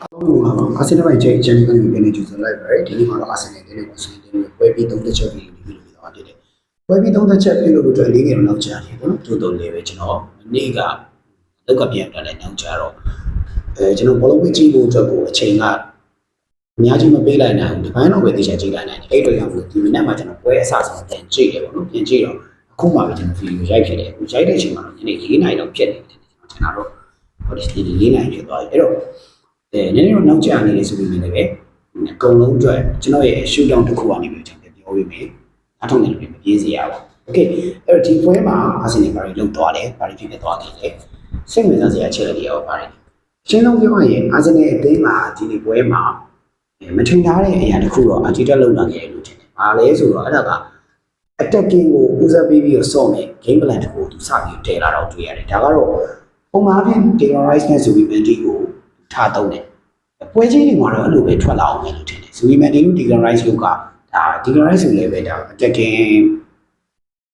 ဟုတ်ပါဘူးအာဆင်နယ်ပိုင်းချိန်ချန်ပီယံကနေပြန်နေကြဆိုလိုက်ပါရယ်ဒီနေ့မှာတော့အာဆင်နယ်တင်းကိုဆွေးနွေးပွဲပြီးသုံးသက်ချက်ပြီးပြီးလို့ပြောတာဖြစ်တယ်ပွဲပြီးသုံးသက်ချက်ပြီးလို့အတွက်လေးငယ်တော့နောက်ကျတယ်ပေါ့နော်တိုးတိုးလေးပဲကျွန်တော်နေ့ကလောက်ကပြန်တက်တဲ့နောက်ကျတော့အဲကျွန်တော်ဘောလုံးပေးကြည့်ဖို့အတွက်ကိုအချိန်ကအများကြီးမပေးလိုက်နိုင်ဘူးဒီပိုင်းတော့ပဲတေချာကြည့်လိုက်နိုင်တယ်အဲ့အတွက်ကြောင့်ဒီမနေ့မှကျွန်တော်ပွဲအစဆုံးပြန်ကြည့်တယ်ပေါ့နော်ပြန်ကြည့်တော့အခုမှပဲကျွန်တော်ဗီဒီယိုရိုက်ဖြစ်တယ်အခုရိုက်တဲ့အချိန်မှာတော့ညနေ၄နာရီတော့ဖြစ်နေတယ်ကျွန်တော်တို့ဟိုဒီ၄နာရီဖြစ်သွားပြီအဲ့တော့ အဲနည်းနည်းတော့နောက်ကျနေတယ်ဆိုပြီးမြင်တယ်ပဲအကုန်လုံးအတွက်ကျွန်တော်ရဲ့ shoot down တစ်ခုကနေပြီးကျွန်တော်ပြောပေးမယ်အထောက်နဲ့လည်းမပြေးစေရဘူးโอเคအဲ့တော့ဒီပွဲမှာအာဆင်နယ်ဘာတွေလောက်သွားတယ်ဘာတွေဖြစ်ဖြစ်သွားခဲ့လဲစိတ်ဝင်စားစရာချက်တွေရောပါတယ်ရှင်းလုံးပြောရရင်အာဆင်နယ်အသင်းမှာဒီဒီပွဲမှာမထင်ထားတဲ့အရာတစ်ခုတော့အတီတက်လောက်လာခဲ့တယ်လို့ထင်တယ်ဘာလဲဆိုတော့အဲ့ဒါက attacking ကိုဦးစားပေးပြီးတော့စော့မယ် game plan တစ်ခုသူစပြီးတည်လာတော့တွေ့ရတယ်ဒါကတော့ပုံမှန်ဖြင့် terrorize နဲ့ဆိုပြီး mentee ကို ထားတော့တယ်ပွဲချင်းတွေမှာတော့အဲ့လိုပဲထွက်လာအောင်မယ်လို့ထင်တယ်ဆိုပြီး mentee ကို terrorize လုပ်ကဒါ terrorize ဆိုလည်းပဲဒါ attacking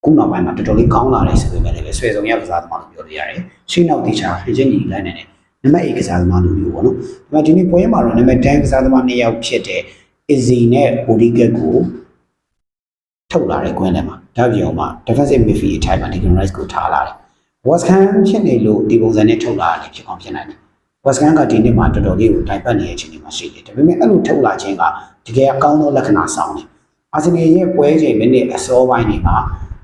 ခုနောက်ပိုင်းမှာတော်တော်လေးကောင်းလာတယ်ဆိုပေမဲ့လည်းဆွဲဆောင်ရကစားသမားလို့ပြောလို့ရတယ်ရှင်းနောက်တေချာဖေချင်းညီလိုက်နေတယ်နံပါတ်1ကစားသမားလို့ပြောပေါ့နော်ဒါပေမဲ့ဒီနေ့ပွဲမှာတော့နံပါတ်10ကစားသမား2ယောက်ဖြစ်တဲ့ Izzy နဲ့ Odigat ကိုထုတ်လာတဲ့ကွင်းထဲမှာဒါပြောင်းမှာ defensive midfield အထိုင်မှာ Declan Rice ကိုထားလာတယ်။ West Ham ဖြစ်နေလို့ဒီပုံစံနဲ့ထုတ်လာတယ်ဖြစ်အောင်ဖြစ်နိုင်တယ်။ West Ham ကဒီနေ့မှာတော်တော်လေးကိုတိုင်ပတ်နေတဲ့အခြေအနေမှာရှိတယ်။ဒါပေမဲ့အဲ့လိုထုတ်လာခြင်းကတကယ်အကောင်းသောလက္ခဏာဆောင်တယ်။ Arsenal ရဲ့ပွဲချိန်မိနစ်အစောပိုင်းတွေမှာ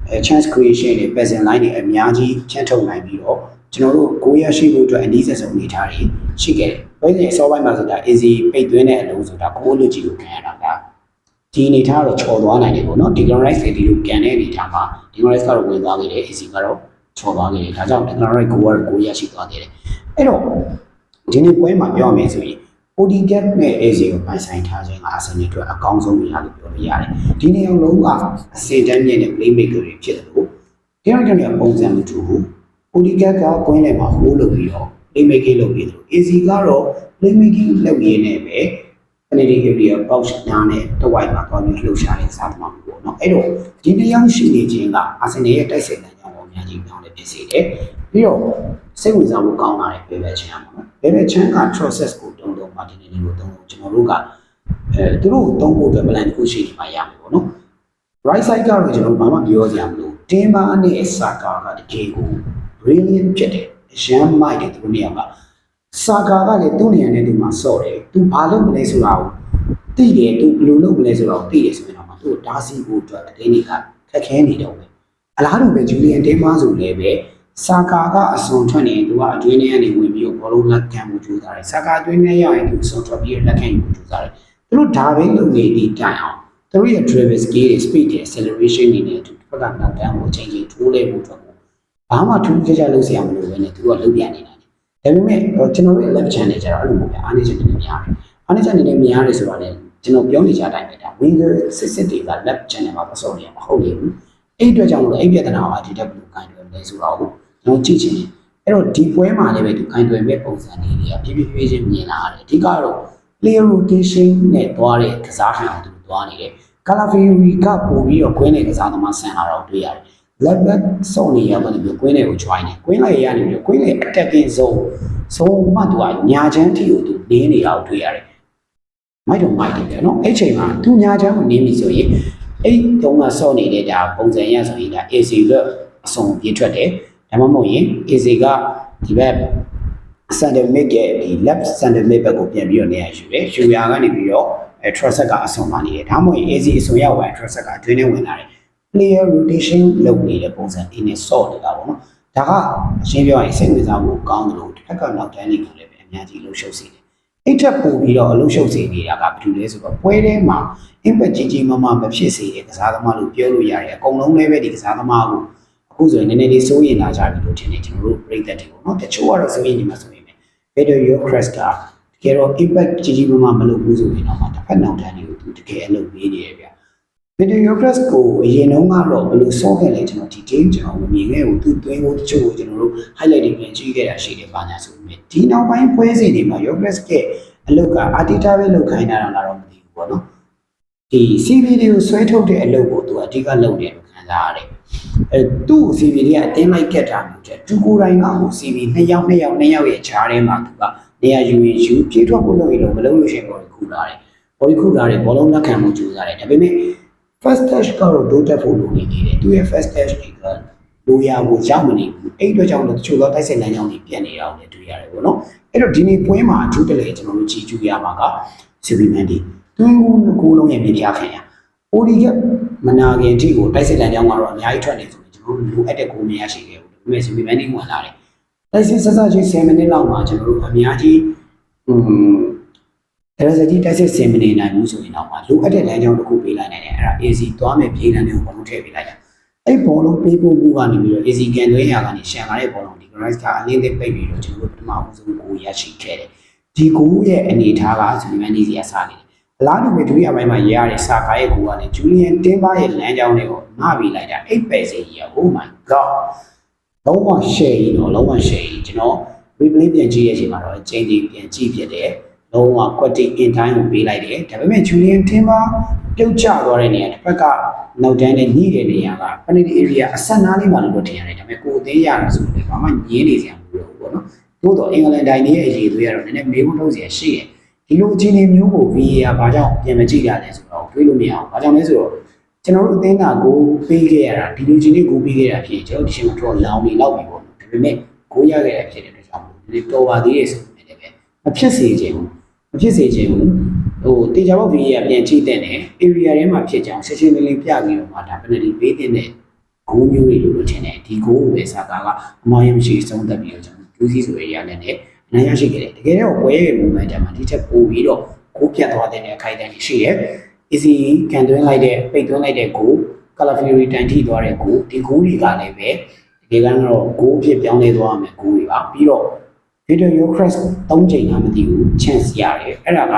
အဲ chance creation တွေ passing line တွေအများကြီးဖြန့်ထုတ်နိုင်ပြီးတော့ကျွန်တော်တို့ကိုရရှိဖို့အတွက်အနည်းဆုံးအနေထားတွေရှိခဲ့တယ်။ပွဲချိန်အစောပိုင်းမှာဆိုတာ easy ပိတ်သွင်းတဲ့အလုံးဆိုတာကိုလိုကြီးကိုခံရတာကဒီအနေထားကတော့ချော်သွားနိုင်တယ်ပေါ့နော် Declan Rice ဒီလိုကန်တဲ့အနေထားမှာ Declan Rice ကတော့ဝင်သွားခဲ့တယ် AC ကတော့ချော်သွားခဲ့တယ်ဒါကြောင့် Declan Rice ကိုကတော့ကိုရရှိသွားခဲ့တယ်အဲ့တော့ ဒီနေ့ပွဲမှာပြောရမယ်ဆိုရင် Odegaard နဲ့ AC ကိုပိုင်ဆိုင်ထားခြင်းက Arsenal အတွက်အကောင်းဆုံးနေရာလို့ပြောလို့ရတယ်ဒီနေ့အောင်လုံးကအစင်တန်းမြင့်တဲ့ playmaker တွေဖြစ်တယ်လို့ဒီနောက်ကျရင်ပုံစံမတူဘူး Odegaard ကကွင်းထဲမှာ hold လုပ်ပြီးတော့ playmaking လုပ်ပြီးတယ်လို့ AC ကတော့ playmaking လုပ်ရင်းနဲ့ပဲ Kennedy area box နားနဲ့တဝိုက်မှာသွားပြီးလှုပ်ရှားတဲ့စားသမားမျိုးပေါ့နော်အဲ့တော့ဒီတရားရှိနေခြင်းကအာဆင်နယ်ရဲ့တိုက်စစ်တမ်းကြောင့်အများကြီးပြောင်းလဲဖြစ်စေတယ်ပြီးတော့ စိတ်ဝင်စားမှုကောင်းလာတဲ့ဘေဘယ်ချန်ပေါ့နော်ဘေဘယ်ချန်က process ကိုတုံးတုံးပါဒီနေ့လေးကိုတုံးတုံးကျွန်တော်တို့ကအဲသူတို့ကိုတုံးဖို့အတွက် plan တစ်ခုရှိနေမှရမယ်ပေါ့နော် right side ကတော့ကျွန်တော်ဘာမှပြောစရာမလိုတင်းမာနဲ့ဆာကာကတကယ်ကို brilliant ဖြစ်တယ်အရန်မိုက်တယ်သူတို့နေရာကစာကာကလည်းသူ့နေရာနဲ့သူမှစော့တယ်။ तू ဘာလုပ်မလဲဆိုတာကိုသိတယ်။ तू ဘယ်လိုလုပ်မလဲဆိုတာကိုသိတယ်ဆိုရင်တော့မှသူ့ကိုဒါစီဖို့အတွက်အတင်းတွေကခက်ခဲနေတော့ပဲ။အလားတူပဲဂျူလီယန်တင်းမာဆိုလည်းပဲ စာကာကအစွန်ထွက်နေသူကအတွင်းထဲကနေဝင်ပြီးတော့ဘောလုံးလက်ခံမှုကြိုးစားတယ်။စာကာအတွင်းထဲရောက်ရင်သူအစွန်ထွက်ပြီးတော့လက်ခံမှုကြိုးစားတယ်။သူတို့ဒါပဲလုပ်နေသည့်တိုင်အောင်သူတို့ရဲ့ travel skill တွေ speed တွေ acceleration တွေနဲ့သူဘက်ကနောက်တန်းကိုအချိန်ချင်းထိုးလဲမှုအတွက်ကိုဘာမှထူးထူးခြားခြားလုပ်စရာမလိုဘဲနဲ့သူကလုပ်ပြန်နေတာဒါပေမဲ့ကျွန်တော်တို့ left channel ကျတော့အဲ့လိုမဟုတ်ဘူးအားနေချက်တွေများတယ်အားနေချက်တွေများတယ်ဆိုတာလည်းကျွန်တော်ပြောနေကြတိုင်းပဲဒါ winger စစ်စစ်တွေက left channel မှာပစောနေရမှာဟုတ်လေဘူးအဲ့အတွက်ကြောင့်လို့အဲ့ပြဿနာကဒီတက်ဘလူးကိုင်းတယ်လဲဆိုတော့ကျွ န်တော်ကြည့်ချင်တယ်အဲ့တော့ဒီပွဲမှာလည်းပဲဒီကိုင်းတယ်မဲ့ပုံစံလေးတွေကပြပြပြချင်းမြင်လာရတယ်အဓိကတော့ player rotation နဲ့သွားတဲ့ကစားခံအောင်သူသွားနေတယ် Calafiori ကပို့ပြီးတော့ကွင်းနဲ့ကစားသမားဆန်လာတော့တွေ့ရတယ် left back စောင့်နေရပါတယ်ပြီးကွင်းတွေကို join တယ်ကွင်းလိုက်ရနေပြီးကွင်းလေ attacking zone zone မှသူကညာချမ်းတီကိုသူနင်းနေအောင်တွေ့ရတယ်မိုက်တော့မိုက်တယ်နော်အဲ့ချိန်မှာသူညာချမ်းကိုနင်းပြီဆိုရင်အဲ့တုံးကစောင့်နေတဲ့ဒါပုံစံရဆိုရင်ဒါ AC လို့အစုံပြေးထွက်တယ် ဒါမှမဟုတ်ရင် AC ကဒီဘက် center mid ရဲ့ဒီ left center mid ဘက်ကိုပြန်ပြီးတော့နေရာယူတယ်ယူရာကနေပြီးတော့အဲ trusset ကအစုံမှာနေတယ်ဒါမှမဟုတ်ရင် AC အစုံရောက်သွား trusset ကအတွင်းထဲဝင်လာတယ် player rotation လုပ်နေတဲ့ပုံစံအင်းနဲ့ဆော့နေတာပေါ့နော်။ဒါကအရှင်းပြောရင်စိတ်ဝင်စားမှုကောင်းတယ်လို့တစ်ခါကနောက်တန်းလေးကိုလည်းပဲအများကြီးလှုပ်ရှုပ်စေတယ်။အဲ့ထက်ပိုပြီးတော့အလှုပ်ရှုပ်စေနေတာကဘာလို့လဲဆိုတော့ပွဲထဲမှာ impact ကြီးကြီးမားမားမဖြစ်စေတဲ့ကစားသမားလို့ပြောလို့ရတယ်။အကုန်လုံးလည်းပဲဒီကစားသမားကို အခုဆိုရင်နည်းနည်းလေးစိုးရင်လာကြပြီလို့ထင်တယ်ကျွန်တော်တို့ပြည်သက်တွေပေါ့နော်။တချို့ကတော့စိုးရင်နေမှာဆိုရင် video your crash ကတကယ်တော့ impact ကြီးကြီးမားမားမလုပ်ဘူးဆိုရင်တော့မှတစ်ဖက်နောက်တန်းလေးကိုသူတကယ်အလုပ်ပေးနေရဗျာ။ Video Press ကိုအရင်တုန်းကတော့ဘယ်လိုစောခဲ့လဲကျွန်တော်ဒီ game ကျွန်တော်မမြင်ခဲ့ဘူးသူသွင်းဖို့တချို့ကိုကျွန်တော်တို့ highlight တွေပြန်ကြည့်ခဲ့တာရှိတယ်ပါညာဆိုပေမဲ့ဒီနောက်ပိုင်းပွဲစဉ်တွေမှာ Your Press ရဲ့အလုပ်က Arteta ပဲလုပ်ခိုင်းတာတော့တော့မသိဘူးပေါ့နော်ဒီ CV တွေကိုဆွဲထုတ်တဲ့အလုပ်ကိုသူအဓိကလုပ်တယ်လို့ခံစားရတယ် အဲသူ့ CV တွေကအတင်းလိုက် get တာမျိုးတဲ့သူကိုယ်တိုင်ကဟို CV နှစ်ယောက်နှစ်ယောက်နှစ်ယောက်ရဲ့ခြားထဲမှာသူကနေရာယူရင်ယူပြေးထွက်ဖို့လုပ်ရင်လို့မလုပ်လို့ရှိရင်ဘော်ဒီခုလာတယ်ဘော်ဒီခုလာတယ်ဘောလုံးလက်ခံမှုကြိုးစားတယ်ဒါပေမဲ့ first touch ကတော့တိုးတက်ဖို့လုပ်နေနေတယ်သူရဲ့ first touch တွေကလိုရာကိုရောက်မနေဘူးအဲ့အတွက်ကြောင့်လည်းတချို့သောတိုက်စစ်လမ်းကြောင်းတွေပြတ်နေတာကိုလည်းတွေ့ရတယ်ပေါ့နော်အဲ့တော့ဒီနေ့ပွဲမှာအထူးတလဲကျွန်တော်တို့ကြည့်ကြည့်ရမှာကစီဗီမန်ဒီတွင်းကိုကိုလုံးရဲ့မြေပြခင်ရအိုဒီကမနာခင်အထိကိုတိုက်စစ်လမ်းကြောင်းကတော့အများကြီးထွက်နေဆိုရင် ကျွန်တော်တို့လိုအပ်တဲ့ကိုမရရှိခဲ့ဘူးဒါပေမဲ့စီဗီမန်ဒီဝင်လာတယ်တိုက်စစ်ဆက်ဆက်ချင်း10မိနစ်လောက်မှာကျွန်တော်တို့အများကြီးอืมဒါရစကြီးတိုက်စစ်10မိနစ်နိုင်ဘူးဆိုရင်တော့လိုအပ်တဲ့လမ်းကြောင်းတစ်ခုပေးလိုက်နိုင်တယ်အဲ့ဒါ AC သွားမယ်ပြေးလမ်းတွေကိုဘလုံးထည့်ပေးလိုက်တာအဲ့ဘောလုံးပေးဖို့မှုကနေပြီးတော့ AC ကန်သွင်းရာကနေရှန်လာတဲ့ဘောလုံးဒီ Grice ကအလင်းသေးပိတ်ပြီးတော့ကျွန်တော်တို့ပထမဦးဆုံးကိုရရှိခဲ့တယ်ဒီကိုရဲ့အနေထားကဇူလီမန်ဒီစီအစားနေတယ် အလားတူပဲဒုတိယပိုင်းမှာရရတဲ့စာကားရဲ့ကိုကလည်းဂျူလီယန်တင်းပါရဲ့လမ်းကြောင်းတွေကိုမပြီးလိုက်တာအိတ်ပဲစေကြီးရ Oh my god လုံးဝ share ကြီးတော့လုံးဝ share ကြီးကျွန်တော် replay ပြန်ကြည့်ရချိန်မှာတော့အချိန်ကြီးပြန်ကြည့်ဖြစ်တယ်လုံးဝ quality in time ကိုပေးလိုက်တယ်ဒါပေမဲ့ဂျူလီယန်တင်းပါပြုတ်ကျသွားတဲ့နေရာတစ်ဖက်ကနောက်တန်းနဲ့ညှိတဲ့နေရာက penalty area အဆက်နားလေးမှာလို့ထင်ရတယ်ဒါပေမဲ့ကိုယ်အသေးရတာဆိုတော့ဘာမှညင်းနေစရာမလိုဘူးပေါ့နော်သို့တော့အင်္ဂလန်တိုင်းရဲ့အရေးသွေးကတော့နည်းနည်းမေးခွန်းထုတ်စရာရှိတယ် ဒီလိုအခြေအနေမျိုးကို VAR ဘာကြောင့်ပြန်မကြည့်ရလဲဆိုတော့တွေးလို့မရအောင်ဘာကြောင့်လဲဆိုတော့ကျွန်တော်တို့အသင်းကကိုပေးခဲ့ရတာဒီလိုချင်းလေးကိုပေးခဲ့ရဖြစ်ကျွန်တော်ဒီချိန်မှာတော့လောင်နေလောက်ပြီပေါ့နော်ဒါပေမဲ့ကိုရခဲ့ရဖြစ်တဲ့အတွက်ကြောင့်ဒီတော်ပါသေးရဲ့ဆိုပေမဲ့လည်းမဖြစ်စေချင်ဘူးမဖြစ်စေချင်ဘူးဟိုတေချာဘော VAR ပြန်ကြည့်တဲ့နဲ့ area ထဲမှာဖြစ်ကြောင်ရှင်းရှင်းလင်းလင်းပြပြီးတော့မှဒါ penalty ပေးတဲ့နဲ့ဂိုးမျိုးတွေလို့လို့ထင်တယ်ဒီဂိုးကိုပဲစာကားကအမောင်ရမရှိဆုံးသက်ပြီးတော့ကျွန်တော်ဒူးစီဆို area နဲ့နဲ့အနို င်ရရှိခဲ့တယ်တကယ်တော့ပွဲရဲ့ momentum မှာဒီထက်ပိုပြီးတော့ကိုပြတ်သွားတဲ့အခိုက်အတန့်ရှိတယ် easy ကန်သွင်းလိုက်တဲ့ပိတ်သွင်းလိုက်တဲ့ဂိုး color fury တန်ထိသွားတဲ့ဂိုးဒီဂိုးတွေကလည်းပဲတကယ်ကတော့ဂိုးအဖြစ်ပြောင်းလဲသွားမယ်ဂိုးတွေပါပြီးတော့ Victor Yokres ၃ချိန်လားမသိဘူး chance ရတယ်အဲ့ဒါက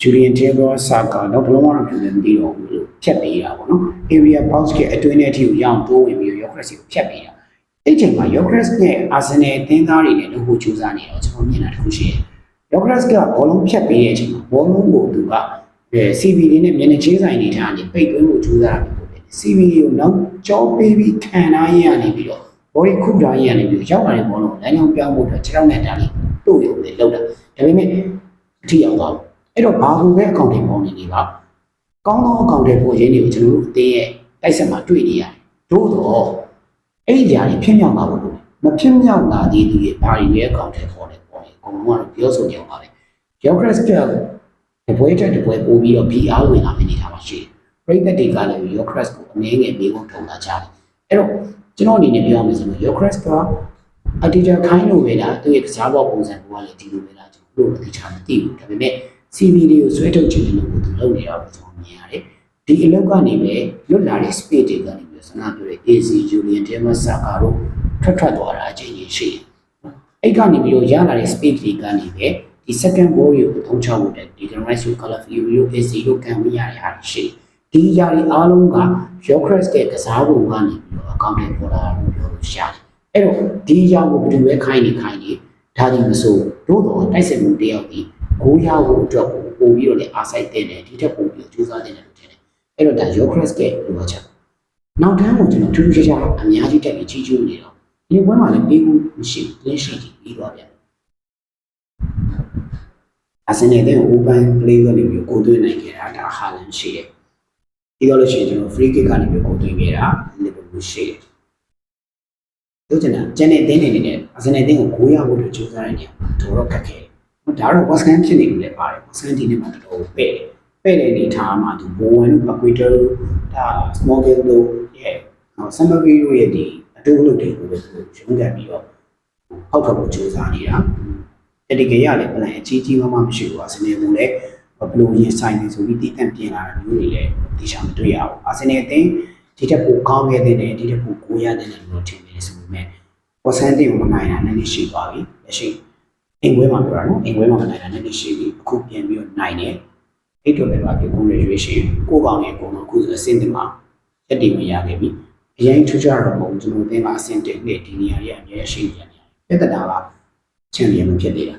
Julian Taylor Saka တော့ဘလုံးဝတော့ပြန်မသိတော့ဘူးလို့ဖြတ်ပေးတာပေါ့နော် area box ကအတွင်းထဲအထိကိုရောက်တိုးဝင်ပြီး Yokres ကိုဖြတ်ပေးတာ အဲ့ချိန်မှာ Yokres နဲ့ Arsenal အသင်းသားတွေနဲ့လုပ်ဖို့ကြိုးစားနေတော့ကျွန်တော်မြင်တာတစ်ခုရှိတယ် Yokres ကဘောလုံးဖြတ်ပေးတဲ့အချိန်မှာဘောလုံးကိုသူကအဲ CV လေးနဲ့မျက်နှာချင်းဆိုင်နေထားနေပိတ်သွင်းဖို့ကြိုးစားတာမျိုးပဲ CV ကိုနောက်ကြောပေးပြီးခံထားရရနေပြီးတော့ body ခုထားရရနေပြီးတော့ရောက်လာတဲ့ဘောလုံးကိုလမ်းကြောင်းပြောင်းဖို့အတွက်ခြေထောက်နဲ့တားလေးတို့ရုံနဲ့လောက်တာဒါပေမဲ့အထီရောက်သွားဘူးအဲ့တော့ဘာဘူးပဲအကောင့်တွေပေါင်းနေနေပါကောင်းသောအကောင့်တွေပုံရင်းတွေကိုကျွန်တော်တို့အသေးရဲ့တိုက်ဆက်မှာတွေ့နေရတယ်တို့တော့ အဲ့ဒီຢာတွေဖြစ်မြောက်မှာလို့မဖြစ်မြောက်လာသေးသူရဲ့ဘာတွေရဲ့အကောင့်တွေပေါ်နေပေါ်နေအကုန်လုံးကတော့ပြောဆိုကြပါပဲ Geocrash ကတပွဲတက်တပွဲပို့ပြီးတော့ PR ဝင်လာမယ့်အနေထားမှာရှိတယ်ပရိသတ်တွေကလည်း Geocrash ကိုအနည်းငယ်မေးခွန်းထုတ်လာကြတယ်အဲ့တော့ကျွန်တော်အနေနဲ့ပြောရမယ်ဆိုရင် Geocrash ကအတီချာခိုင်းလို့ပဲလားသူရဲ့ကစားပေါ်ပုံစံကလည်းဒီလိုပဲလားကျွန်တော်တို့အတီချာမသိဘူးဒါပေမဲ့ CV လေးကိုဆွဲထုတ်ခြင်းလို့သူလုပ်နေတာကိုကျွန်တော်မြင်ရတယ်ဒီအလုပ်ကနေပဲလွတ်လာတဲ့ space တွေကနေပြီး ဆန္ဒပြတဲ့ AC Julian Timber Saka တို့ထွက်ထွက်သွားတာအချင်းချင်းရှိတယ်အဲ့ကနေပြီးတော့ရလာတဲ့ space တွေကနေပဲဒီ second ball ကိုထုံချဖို့တဲ့ဒီ Generation Color Fury တို့ AC တို့ခံမရတဲ့ဟာရှိဒီຢာတွေအားလုံးက Yokres ရဲ့ကစားပုံကနေပြီးတော့အကောင့်တွေပေါ်လာလို့ပြောလို့ရှာတယ်အဲ့တော့ဒီຢာကိုဘယ်သူပဲခိုင်းနေခိုင်းနေဒါဒီမဆိုတို့တော့တိုက်စစ်မှုတယောက်ဒီကိုရဖို့အတွက်ကိုပို့ပြီးတော့လည်းအားစိုက်တဲ့တယ်ဒီထက်ပိုပြီးကြိုးစားတဲ့တယ်လို့ထင်တယ်အဲ့တော့ဒါ Yokres ရဲ့လိုအပ်ချက် နောက်တန်းကိုကျွန်တော်ထူးထူးခြားခြားအများကြီးတက်ပြီးကြီးကျူးနေတော့ဒီဘက်မှာလည်းပေးဖို့မရှိဘူးလင်းရှိကြည့်ပြီးတော့ပြန်အစနေတဲ့ open play ကနေပြီးကိုသွင်းနိုင်ခဲ့တာဒါဟာလန်ရှိတယ်ပြီးတော့လို့ရှိရင်ကျွန်တော် free kick ကနေပြီးကိုသွင်းခဲ့တာ Liverpool ရှိတယ်တို့ကျန်တာကျန်တဲ့အသင်းတွေနေနဲ့အစနေအသင်းကိုကိုရဖို့အတွက်ကြိုးစားရနေတော့တော့ခက်ခဲဒါတော့ West Ham ဖြစ်နေလို့လည်းပါတယ် West Ham ဒီနေ့မှတော်တော်ပဲ့တယ်ပဲ့တဲ့အနေထားမှာသူဘိုဝန်တို့ Equator တို့ဒါ Small Game တို့ ရဲ့နော် Summery တို့ရဲ့ဒီအတူလုပ်တွေကိုပဲသူရုံးကန်ပြီးတော့ဟောက်ထွက်ဖို့ကြိုးစားနေတာတတိကရလည်း plan အကြီးကြီးမှမရှိဘူးအစနေကလည်းဘယ်လိုရင်ဆိုင်နေဆိုပြီးတည်တံ့ပြင်လာတာမျိုးတွေလည်းဒီချာမတွေ့ရဘူးအစနေအသင်းဒီတက်ပိုကောင်းခဲ့တဲ့ဒီတက်ပိုကိုရတဲ့လို့ထင်နေဆိုပေမဲ့ percent ကိုမနိုင်တာနည်းနည်းရှိသွားပြီလက်ရှိအိမ်ဝဲမှာပြောတာနော်အိမ်ဝဲမှာမနိုင်တာနည်းနည်းရှိပြီအခုပြန်ပြီးတော့နိုင်တယ်အဲ့တော့လည်းပါပြီ congratulation ကိုကောင်ရဲ့ကိုတော့အခုအဆင့်တင်မှာ တက်တည်မရခဲ့ပြီအရင်ထူးခြားတော့မဟုတ်ကျွန်တော်အသင်းမှာအဆင့်တင်နေဒီနေရာကြီးအများကြီးရှိနေတယ်ပြဿနာကချန်ပီယံမဖြစ်သေးတာ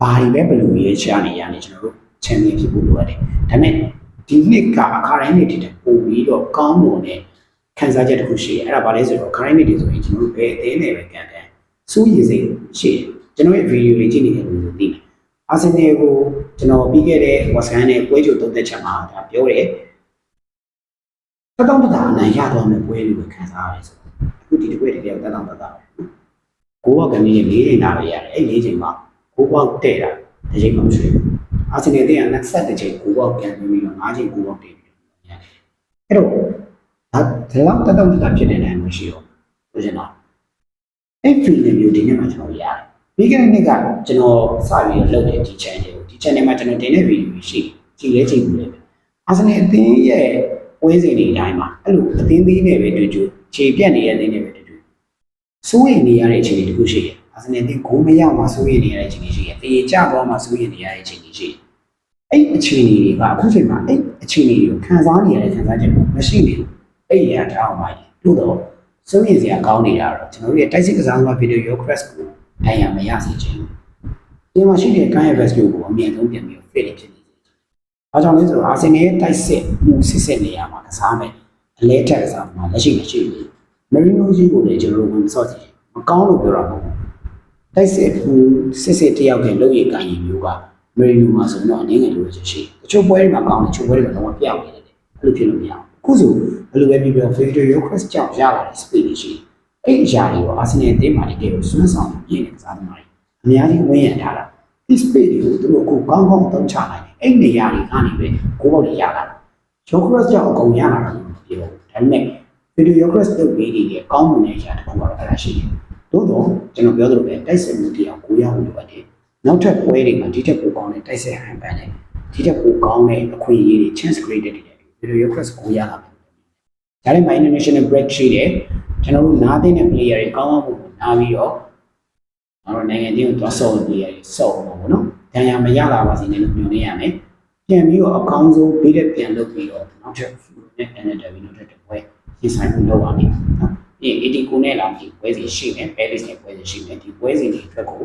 ဘာတွေပဲဘယ်လိုရေးချနေရနေကျွန်တော်တို့ချန်ပီယံဖြစ်ဖို့လိုအပ်တယ်ဒါပေမဲ့ဒီနှစ်ကအခါတိုင်းနှစ်တည်းပို့ပြီးတော့ကောင်းမွန်တဲ့ခံစားချက်တစ်ခုရှိတယ်အဲ့ဒါဘာလဲဆိုတော့ခရိုင်းနေတယ်ဆိုရင်ကျွန်တော်တို့ဘယ်အသေးနဲ့ပဲကန်ကန်စူးရည်စိတ်ရှိတယ်ကျွန်တော်ရဲ့ဗီဒီယိုတွေကြည့်နေတဲ့လူတွေသိတယ်အာဆင်နယ်ကိုကျွန်တော်ပြီးခဲ့တဲ့ဝက်စကန်နဲ့ပွဲချိုသုံးသက်ချက်မှာဒါပြောတယ် တတောင်းတတာအနိုင်ရတော့မယ်ပွဲလို့ခံစားရတယ်ဆိုအခုဒီတစ်ပွဲတကယ်တတောင်းတတာကိုဘောကနေ၄ချိန်လာပဲရတယ်အဲ့၄ချိန်မှာကိုဘောတဲ့တာတစ်ချိန်မှမဆွေးဘူးအာဆင်နယ်တဲ့က20ချိန်ကိုဘောပြန်ပြီးတော့၅ချိန်ကိုဘောတဲ့ပြီးတော့ရတယ်အဲ့တော့ဒါဒီလောက်တတောင်းတတာဖြစ်တဲ့နိုင်မရှိတော့ဘူးကျွန်တော်အဲ့ feeling မျိုးဒီနေ့မှကျွန်တော်ရတယ်ပြီးခဲ့တဲ့နေ့ကကျွန်တော်စပြီးတော့လုပ်တယ်ဒီ channel ကိုဒီ channel မှာကျွန်တော်တင်တဲ့ video ရှိကြည့်လဲကြည့်ဘူးလေအာဆင်နယ်အသင်းရဲ့ ပွဲစဉ်တွေအတိုင်းမှာအဲ့လိုအသင်းသေးနဲ့ပဲတွေ့တွေ့ခြေပြတ်နေတဲ့အသင်းနဲ့ပဲတွေ့တွေ့စိုးရိမ်နေရတဲ့အခြေအနေတစ်ခုရှိတယ်အာဆင်နယ်အသင်းဂိုးမရမှစိုးရိမ်နေရတဲ့အခြေအနေရှိတယ်တေချသွားမှစိုးရိမ်နေရတဲ့အခြေအနေရှိတယ်အဲ့အခြေအနေတွေကအခုချိန်မှာအဲ့အခြေအနေတွေကိုခံစားနေရတဲ့ခံစားချက်မရှိနေဘူးအဲ့ဒီအထားအောင်ပါလို့တော့စိုးရိမ်စရာကောင်းနေတာတော့ကျွန်တော်တို့ရဲ့တိုက်စစ်ကစားသမားဗီဒီယို your crest ကိုအရင်မရစေချင်ဘူးဒီမှာရှိတဲ့ kind of rescue ကိုအမြင်ဆုံးပြန်ပြီး fit ဖြစ်နေစေချင်တယ်။ ဘာကြောင့်လဲဆိုတော့အာဆင်နယ်တိုက်စစ်မှုစစ်စစ်နေရမှာကစားမယ်အလဲထက်ကစားမှာလက်ရှိမရှိဘူး။မရီနိုကြီးကိုလည်းကျွန်တော်တို့ဝင်ဆော့ကြည့်မကောင်းလို့ပြောတာမဟုတ်ဘူး။တိုက်စစ်မှုစစ်စစ်တယောက်တည်းလုပ်ရည်ကိုင်းရင်မျိုးကမရီနိုမှာဆိုတော့အနေငယ်လိုချင်ရှိတချို့ပွဲတွေမှာကောင်းတယ်တချို့ပွဲတွေမှာတော့ပြောင်းနေတယ်အဲ့လိုဖြစ်လို့မရဘူး။အခုဆိုဘယ်လိုပဲပြောပြော Victor Yokres ကြောင့်ရလာတဲ့ speed တွေရှိတယ်။အဲ့ဒီအရာတွေကိုအာဆင်နယ်အသင်းမှာတကယ်ကိုစွမ်းဆောင်ရင်းနေတဲ့ကစားသမားတွေအများကြီးဝင်ရထားတာ။ this space တွေကိုသူတို့အခုကောင်းကောင်းသုံးချနိုင်တယ် အဲ့နေရာတွေကနေပဲကိုယ်ပေါက်တွေရလာတာ Yokres ကြောင့်အကုန်ရလာတာလို့ပြောတယ်ဒါပေမဲ့ video Yokres လုပ်ပြီးနေတယ်ကောင်းမွန်တဲ့အရာတစ်ခုကတော့အဲ့ဒါရှိတယ်သို့တော့ကျွန်တော်ပြောသလိုပဲတိုက်စစ်မှုတရားကိုရအောင်လုပ်ရတယ်နောက်ထပ်ပွဲတွေမှာဒီထက်ပိုကောင်းတဲ့တိုက်စစ်ဟန်ပန်နဲ့ဒီထက်ပိုကောင်းတဲ့အခွင့်အရေးတွေ chance created တွေ video Yokres ကိုရလာတယ်ဒါလည်း my international break ရှိတယ်ကျွန်တော်တို့နားသိတဲ့ player တွေကောင်းအောင်ဖို့နားပြီးတော့ကျွန်တော်နိုင်ငံချင်းကိုသွားဆော့လို့ပြရတယ်ဆော့အောင်ပေါ့နော်။ တန်ရာမရလာပါစေနဲ့လို့ညွှန်နေရမယ်။ပြန်ပြီးတော့အကောင်းဆုံးဘေးတဲ့ပြန်လုပ်ပြီးတော့နောက်ထပ်နဲ့ NW နောက်ထပ်တစ်ပွဲရင်ဆိုင်မှုလုပ်ပါမယ်နော်။ပြီးရင်89နဲ့လာပြီးပွဲစီရှိမယ်။ Paris နဲ့ပွဲစီရှိမယ်။ဒီပွဲစီတွေအတွက်ကို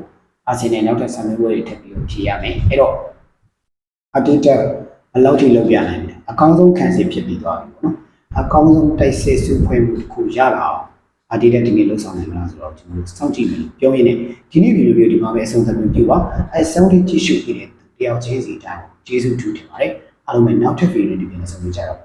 အာဆင်နယ်နောက်ထပ်ဆံပွဲတွေထပ်ပြီးတော့ဖြေရမယ်။အဲ့တော့အတိတ်အလောက်ထိလုပ်ပြနိုင်တယ်။အကောင်းဆုံးခံစစ်ဖြစ်ပြီးသွားပြီပေါ့နော်။အကောင်းဆုံးတိုက်စစ်စုဖွဲ့မှုတစ်ခုရလာအောင် အဒီတက်ဒီနေ့လှုပ်ဆောင်နိုင်မလားဆိုတော့ကျွန်တော်စောင့်ကြည့်မယ်ပြောရင်းနဲ့ဒီနေ့ဗီဒီယိုလေးဒီမှာပဲအဆုံးသတ်ပြုပါအဲစောင့်ကြည့်ကြည့်ရှုပြီးတဲ့တယောက်ချင်းစီတိုင်းကျေးဇူးထူးတင်ပါတယ်အားလုံးပဲနောက်ထပ်ဗီဒီယိုလေးဒီပြန်ဆောင်ကြတော့